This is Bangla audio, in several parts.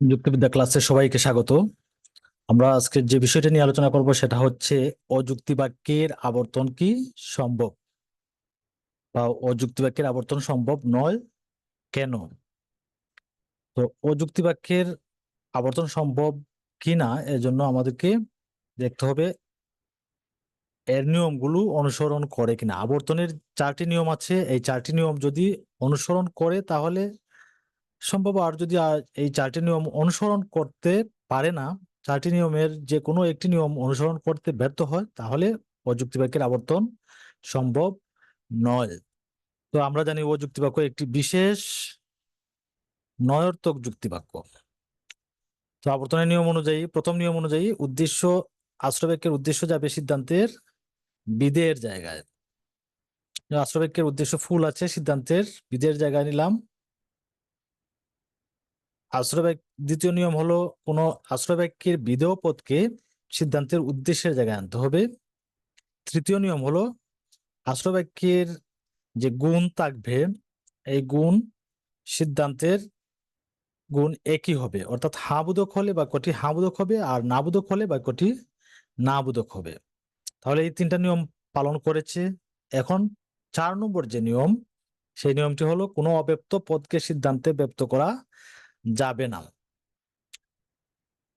যুক্তিবিদ্যা ক্লাসে সবাইকে স্বাগত। আমরা আজকে যে বিষয়টা নিয়ে আলোচনা করব সেটা হচ্ছে, অযুক্তি বাক্যের আবর্তন কি সম্ভব? বা অযুক্তি বাক্যের আবর্তন সম্ভব নয় কেন? তো অযুক্তি বাক্যের আবর্তন সম্ভব কি না এজন্য আমাদেরকে দেখতে হবে এর নিয়মগুলো অনুসরণ করে কিনা? আবর্তনের চারটি নিয়ম আছে, এই চারটি নিয়ম যদি অনুসরণ করে তাহলে সম্ভব। আর যদি এই চারটি নিয়ম অনুসরণ করতে পারে না, চারটি নিয়মের যে কোনো একটি নিয়ম অনুসরণ করতে ব্যর্থ হয়, তাহলে অযুক্তি বাক্যের আবর্তন সম্ভব নয়। তো আমরা জানি অযুক্তি বাক্য একটি বিশেষ নয়র্থক যুক্তি বাক্য। তো আবর্তনের নিয়ম অনুযায়ী, প্রথম নিয়ম অনুযায়ী উদ্দেশ্য আশ্রবাক্যের উদ্দেশ্য যাবে সিদ্ধান্তের বিধের জায়গায়। আশ্রবাক্যের উদ্দেশ্য ফুল আছে, সিদ্ধান্তের বিধের জায়গায় নিলাম। আশ্রবাক্য দ্বিতীয় নিয়ম হলো কোনো আশ্রবাক্যের বিধেয় পদকে সিদ্ধান্তের উদ্দেশ্যের জায়গায় আনতে হবে। তৃতীয় নিয়ম হলো আশ্রবাক্যের যে গুণ থাকবে, এই গুণ সিদ্ধান্তের গুণ একই হবে। অর্থাৎ হাবোধক হলে বাক্যটি হাবোধক হবে আর নাবোধক হলে বাক্যটি নাবোধক হবে। তাহলে এই তিনটা নিয়ম পালন করেছে। এখন চার নম্বর যে নিয়ম, সেই নিয়মটি হলো কোনো অব্যক্ত পদকে সিদ্ধান্তে ব্যক্ত করা যাবে না।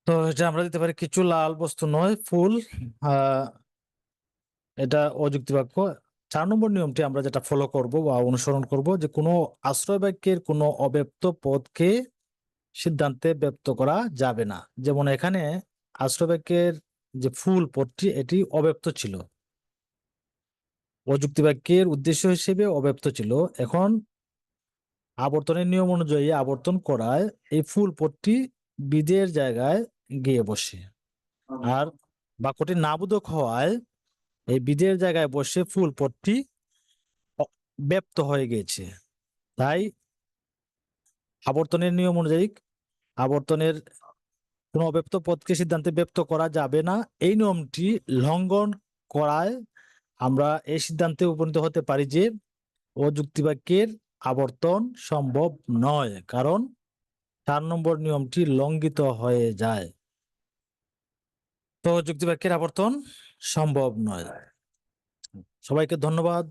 তো এটা আমরা দিতে পারি কিছু লাল বস্তু নয়, ফুল এটা অযুক্তি বাক্য। চার নম্বর নিয়মটি আমরা যেটা ফলো করব বা অনুসরণ করব যে কোনো আশ্রয় বাক্যের কোনো অব্যক্ত পদকে সিদ্ধান্তে ব্যক্ত করা যাবে না। যেমন এখানে আশ্রয় বাক্যের যে ফুল পথটি এটি অব্যক্ত ছিল। অযুক্তি বাক্যের উদ্দেশ্য হিসেবে অব্যক্ত ছিল। এখন আবর্তনের নিয়ম অনুযায়ী আবর্তন করায় এই ফুল পদটি বিদের জায়গায় গিয়ে বসে। আর বাক্যটি নাবোধক হওয়ায় এই বিদের জায়গায় বসে ফুল পথটি ব্যপ্ত হয়ে গেছে তাই আবর্তনের নিয়ম অনুযায়ী আবর্তনের কোনো অব্যক্ত পদকে সিদ্ধান্তে ব্যক্ত করা যাবে না। এই নিয়মটি লঙ্ঘন করায় আমরা এই সিদ্ধান্তে উপনীত হতে পারি যে অযুক্তি বাক্যের আবর্তন সম্ভব নয়, কারণ চার নম্বর নিয়মটি লঙ্ঘিত হয়ে যায়। তো যুক্তি বাক্যের আবর্তন সম্ভব নয়। সবাইকে ধন্যবাদ।